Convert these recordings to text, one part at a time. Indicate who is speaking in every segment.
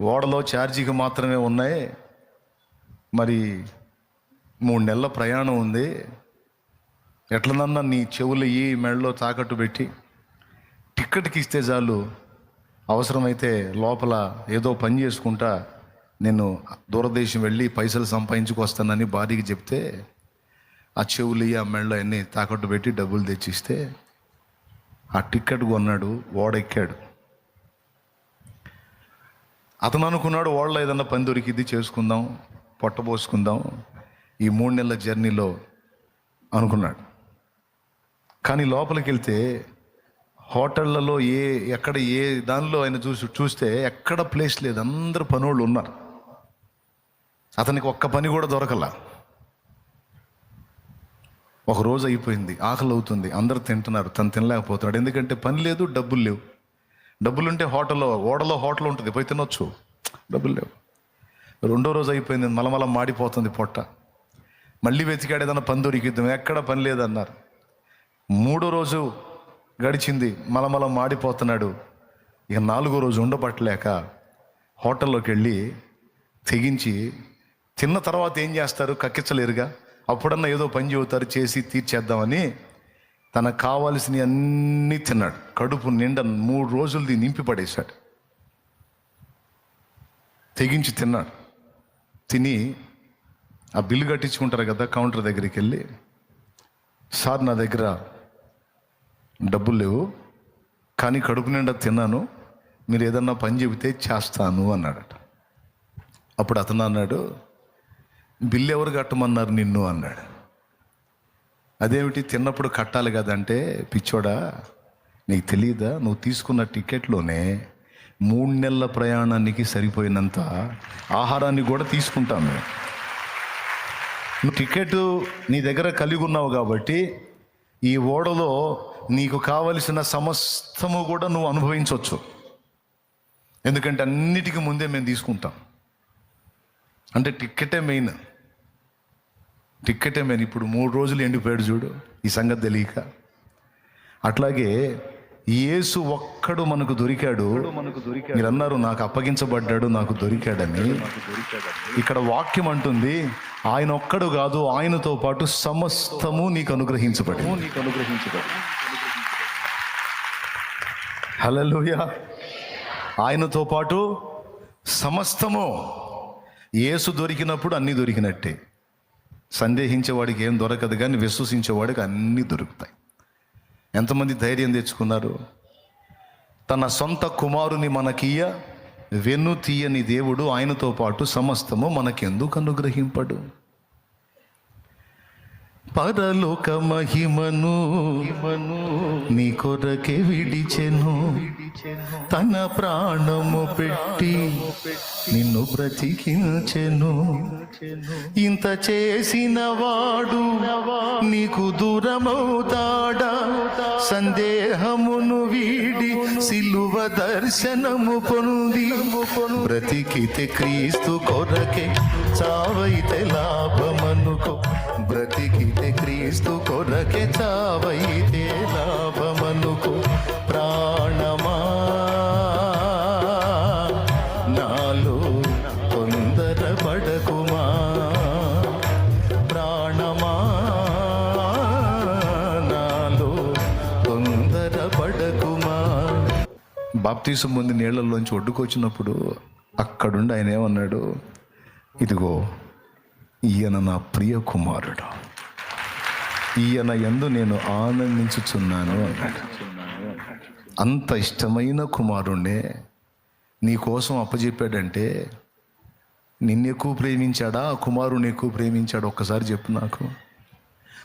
Speaker 1: ఓడలో ఛార్జీకి మాత్రమే ఉన్నాయి. మరి మూడు నెలల ప్రయాణం ఉంది. ఎట్లనన్నా నీ చెవులు ఈ మెడలో తాకట్టు పెట్టి టిక్కెట్కి ఇస్తే చాలు. అవసరమైతే లోపల ఏదో పని చేసుకుంటా నేను దూరదేశం వెళ్ళి పైసలు సంపాదించుకొస్తానని భార్యకి చెప్తే ఆ చెవులు ఆ మెడలో అన్నీ తాకట్టు పెట్టి డబ్బులు తెచ్చిస్తే ఆ టిక్కెట్ కొన్నాడు ఓడెక్కాడు. అతను అనుకున్నాడు వాళ్ళ ఏదన్నా పని దొరికిద్ది చేసుకుందాం పొట్ట పోసుకుందాం. ఈ మూడు నెలల జర్నీలో అనుకున్నాడు. కానీ లోపలికి వెళ్తే హోటళ్ళలో ఏ ఎక్కడ ఏ దానిలో ఆయన చూసి చూస్తే ఎక్కడ ప్లేస్ లేదు. అందరు పనోళ్ళు ఉన్నారు. అతనికి ఒక్క పని కూడా దొరకల. ఒక రోజు అయిపోయింది ఆకలి అవుతుంది అందరు తింటున్నారు తను తినలేకపోతున్నాడు. ఎందుకంటే పని లేదు డబ్బులు లేవు. డబ్బులుంటే హోటల్లో ఓడలో హోటల్ ఉంటుంది పోయి తినొచ్చు. డబ్బులు లేవు. రెండో రోజు అయిపోయింది మలమల మాడిపోతుంది పొట్ట. మళ్ళీ వెతికాడు ఏదన్నా పని దొరికిద్దాం ఎక్కడ పని లేదన్నారు. మూడో రోజు గడిచింది మలమల మాడిపోతున్నాడు. ఇక నాలుగో రోజు ఉండబట్టలేక హోటల్లోకి వెళ్ళి తెగించి తిన్న తర్వాత ఏం చేస్తారు? కక్కించలేరుగా అప్పుడన్నా ఏదో పని చెబుతారు చేసి తీర్చేద్దామని తనకు కావాల్సినవి అన్నీ తిన్నాడు. కడుపు నిండా మూడు రోజులది నింపి పడేశాడు. తెగించి తిన్నాడు. తిని ఆ బిల్లు కట్టించుకుంటారు కదా కౌంటర్ దగ్గరికి వెళ్ళి సార్ నా దగ్గర డబ్బులు లేవు కానీ కడుపు నిండా తిన్నాను మీరు ఏదన్నా పని చెబితే చేస్తాను అన్నాడట. అప్పుడు అతను అన్నాడు బిల్లు ఎవరు కట్టమన్నారు నిన్ను? అన్నాడు. అదేమిటి తిన్నప్పుడు కట్టాలి కదంటే పిచ్చోడా నీకు తెలియదా నువ్వు తీసుకున్న టికెట్లోనే మూడు నెలల ప్రయాణానికి సరిపోయినంత ఆహారాన్ని కూడా తీసుకుంటాం మేము. నువ్వు టికెట్ నీ దగ్గర కలిగి ఉన్నావు కాబట్టి ఈ ఓడలో నీకు కావలసిన సమస్తము కూడా నువ్వు అనుభవించవచ్చు ఎందుకంటే అన్నిటికీ ముందే మేము తీసుకుంటాం. అంటే టిక్కెటే మెయిన్. టిక్కెటే మెయిన్. ఇప్పుడు మూడు రోజులు ఎండిపోయాడు చూడు ఈ సంగతి తెలియక. అట్లాగే యేసు ఒక్కడు మనకు దొరికాడు.
Speaker 2: మనకు దొరికాడు.
Speaker 1: మీరు అన్నారు నాకు అప్పగించబడ్డాడు నాకు దొరికాడని. ఇక్కడ వాక్యం అంటుంది ఆయన ఒక్కడు కాదు ఆయనతో పాటు సమస్తము నీకు అనుగ్రహించబడి
Speaker 2: నీకు అనుగ్రహించబడి
Speaker 1: హలలుయ ఆయనతో పాటు సమస్తము. యేసు దొరికినప్పుడు అన్నీ దొరికినట్టే. సందేహించేవాడికి ఏం దొరకదు కానీ విశ్వసించేవాడికి అన్నీ దొరుకుతాయి. ఎంతమంది ధైర్యం తెచ్చుకున్నారు? తన సొంత కుమారుని మనకియ్య వెన్ను తీయని దేవుడు ఆయనతో పాటు సమస్తము మనకెందుకు అనుగ్రహింపడు? పరలోక మహిమను నీ కొరకే విడిచెను. తన ప్రాణము పెట్టి నిన్ను బ్రతికించెను. ఇంత చేసిన వాడు నీకు దూరమవుతాడా? సందేహమును వీడి సిలువ దర్శనము పొంది బ్రతికితే క్రీస్తు కొరకే చావైతే బ్రతికితే క్రీస్తు కొరకే చావైతే లాభమనుకో ప్రాణమా? నాలో తొందర పడకుమా ప్రాణమా? నాలో తొందర పడకుమా బాప్తీసం ముందు నీళ్ళల్లోంచి ఒడ్డుకొచ్చినప్పుడు అక్కడుండి ఆయన ఏమన్నాడు? ఇదిగో ఈయన నా ప్రియ కుమారుడు. ఈయన ఎందు నేను ఆనందించుచున్నాను అన్నాడు. అంత ఇష్టమైన కుమారుణ్ణే నీ కోసం అప్పచెప్పాడంటే నిన్నెక్కువ ప్రేమించాడా? ఆ కుమారుని ఎక్కువ ప్రేమించాడు? ఒక్కసారి చెప్పు నాకు.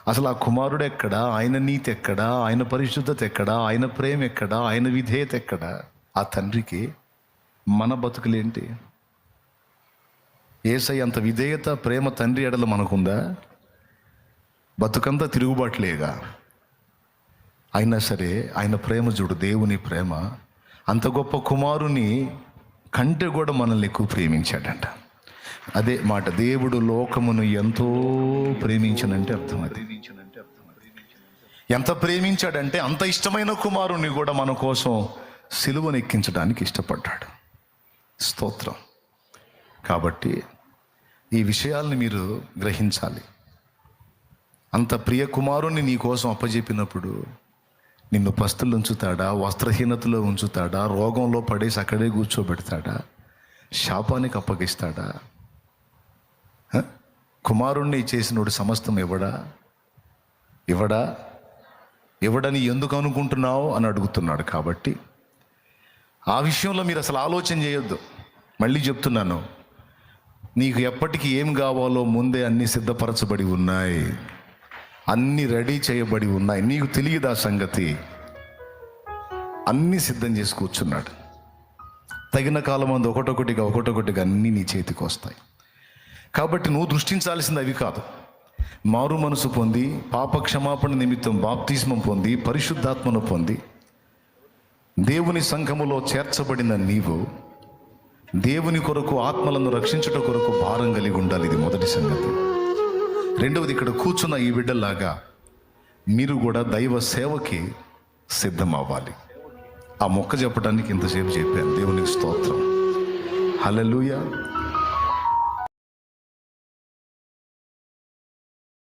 Speaker 1: అసలు ఆ కుమారుడు ఎక్కడా? ఆయన నీతి ఎక్కడా? ఆయన పరిశుద్ధత ఎక్కడా? ఆయన ప్రేమ ఎక్కడా? ఆయన విధేయత ఎక్కడా? ఆ తండ్రికి మన బతుకులేంటి? ఏసై అంత విధేయత ప్రేమ తండ్రి ఎడలు మనకుందా? బతుకంతా తిరుగుబాట్లేగా. అయినా సరే ఆయన ప్రేమ చూడు దేవుని ప్రేమ. అంత గొప్ప కుమారుని కంటే కూడా మనల్ని ఎక్కువ ప్రేమించాడంట. అదే మాట దేవుడు లోకమును ఎంతో ప్రేమించనంటే అర్థం అది. ఎంత ప్రేమించాడంటే అంత ఇష్టమైన కుమారుని కూడా మన కోసం సిలువను ఎక్కించడానికి ఇష్టపడ్డాడు. స్తోత్రం. కాబట్టి ఈ విషయాల్ని మీరు గ్రహించాలి. అంత ప్రియ కుమారుణ్ణి నీ కోసం అప్పజెప్పినప్పుడు నిన్ను పస్తులు ఉంచుతాడా? వస్త్రహీనతలో ఉంచుతాడా? రోగంలో పడేసి అక్కడే కూర్చోబెడతాడా? శాపానికి అప్పగిస్తాడా? కుమారుణ్ణి చేసినోడు సమస్తం ఇవ్వడా ఇవ్వడా ఇవ్వడని ఎందుకు అనుకుంటున్నావు? అని అడుగుతున్నాడు కాబట్టి ఆ విషయంలో మీరు అసలు ఆలోచన చేయొద్దు. మళ్ళీ చెప్తున్నాను. నీకు ఎప్పటికీ ఏం కావాలో ముందే అన్ని సిద్ధపరచబడి ఉన్నాయి. అన్ని రెడీ చేయబడి ఉన్నాయి. నీకు తెలియదు ఆ సంగతి? అన్ని సిద్ధం చేసి కూర్చున్నాడు. తగిన కాలం అందు ఒకటొకటిగా ఒకటొకటిగా అన్నీ నీ చేతికి వస్తాయి. కాబట్టి నువ్వు దృష్టించాల్సింది అవి కాదు. మారు మనసు పొంది పాప క్షమాపణ నిమిత్తం బాప్తిస్మం పొంది పరిశుద్ధాత్మను పొంది దేవుని సంఘములో చేర్చబడిన నీవు దేవుని కొరకు ఆత్మలను రక్షించుట కొరకు భారం కలిగి ఉండాలి. ఇది మొదటి సంగతి. రెండవది ఇక్కడ కూర్చున్న ఈ బిడ్డలాగా మీరు కూడా దైవ సేవకి సిద్ధం అవ్వాలి ఆ మొక్క చెప్పడానికి ఇంతసేపు చెప్పాను. దేవునికి స్తోత్రం. హలలుయ